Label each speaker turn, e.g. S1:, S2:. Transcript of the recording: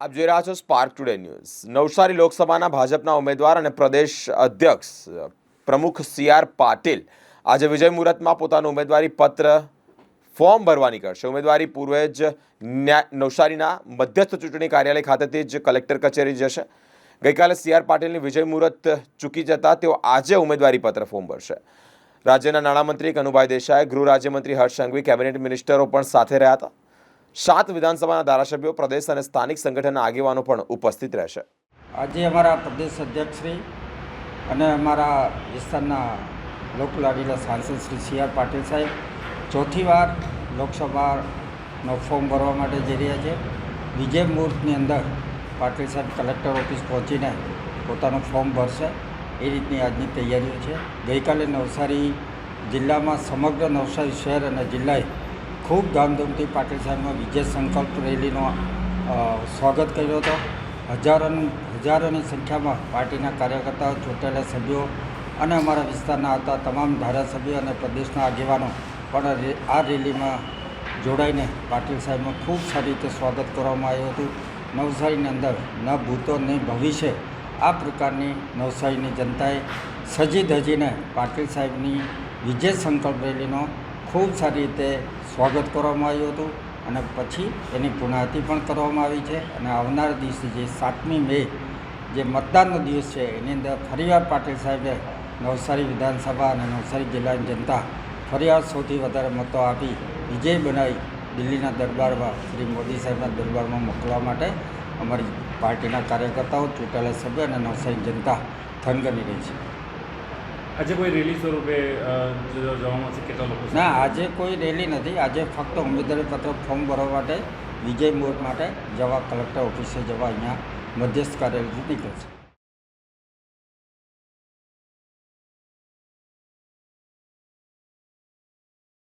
S1: આપ જોઈ રહ્યા છો સ્પાર્ક ટુડે ન્યૂઝ નવસારી લોકસભાના ભાજપના ઉમેદવાર અને પ્રદેશ અધ્યક્ષ, પ્રમુખ સી આર પાટીલ આજે વિજય મુહૂર્તમાં પોતાનું ઉમેદવારી પત્ર ફોર્મ ભરવા નીકળશે ઉમેદવારી પૂર્વે જ નવસારીના મધ્યસ્થ ચૂંટણી કાર્યાલય ખાતેથી જ કલેક્ટર કચેરી જશે. ગઈકાલે સી આર પાટીલની વિજય મુહૂર્ત ચૂકી જતા તેઓ આજે ઉમેદવારી પત્ર ફોર્મ ભરશે. રાજ્યના નાણામંત્રી કનુભાઈ દેસાઈ, ગૃહ રાજ્યમંત્રી હર્ષ સંઘવી, કેબિનેટ મિનિસ્ટરો પણ સાથે રહ્યા હતા. સાત વિધાનસભાના ધારાસભ્યો, પ્રદેશ અને સ્થાનિક સંગઠનના આગેવાનો પણ ઉપસ્થિત રહેશે.
S2: આજે અમારા પ્રદેશ અધ્યક્ષશ્રી અને અમારા વિસ્તારના લોકલાડીલા સાંસદ શ્રી સી આર પાટીલ સાહેબ ચોથી વાર લોકસભાનો ફોર્મ ભરવા માટે જઈ રહ્યા છે. વિજય મુહૂર્તની અંદર પાટીલ સાહેબ કલેક્ટર ઓફિસ પહોંચીને પોતાનું ફોર્મ ભરશે. એ રીતની આજની તૈયારીઓ છે. ગઈકાલે નવસારી જિલ્લામાં સમગ્ર નવસારી શહેર અને જિલ્લાએ ખૂબ ધામધૂમથી પાટીલ સાહેબનો વિજય સંકલ્પ રેલીનો સ્વાગત કર્યો હતો. હજારો હજારોની સંખ્યામાં પાર્ટીના કાર્યકર્તાઓ ચૂંટાયેલા સભ્યો અને અમારા વિસ્તારના આવતા તમામ ધારાસભ્યો અને પ્રદેશના આગેવાનો પણ આ રેલીમાં જોડાઈને પાટીલ સાહેબનું ખૂબ સારી રીતે સ્વાગત કરવામાં આવ્યું હતું. નવસારીની અંદર ન ભૂતો ન ભવિષ્ય આ પ્રકારની નવસારીની જનતાએ સજી ધજીને પાટીલ સાહેબની વિજય સંકલ્પ રેલીનો ખૂબ સારી રીતે સ્વાગત કરવામાં આવ્યું હતું અને પછી એની પુનાહતિ પણ કરવામાં આવી છે અને આવનાર દિવસે જે સાતમી મે જે મતદાનનો દિવસ છે, એની અંદર ફરીવાર પાટીલ સાહેબે નવસારી વિધાનસભા અને નવસારી જિલ્લાની જનતા ફરીવાર સૌથી વધારે મતો આપી વિજય બનાવી દિલ્હીના દરબારમાં, શ્રી મોદી સાહેબના દરબારમાં મોકલવા માટે અમારી પાર્ટીના કાર્યકર્તાઓ ચૂંટાયેલા સભ્ય અને નવસારી જનતા થનગની રહી છે.
S3: આજે કોઈ રેલી સ્વરૂપે જવામાં છે, કેટલા લોકો
S2: ના, આજે કોઈ રેલી નથી. આજે ફક્ત ઉમેદવારી પત્ર ફોર્મ ભરવા માટે, વિજય મુહૂર્ત માટે જવા કલેક્ટર ઓફિસે જવા અહીંયા મધ્યસ્થ કાર્યરત નીકળશે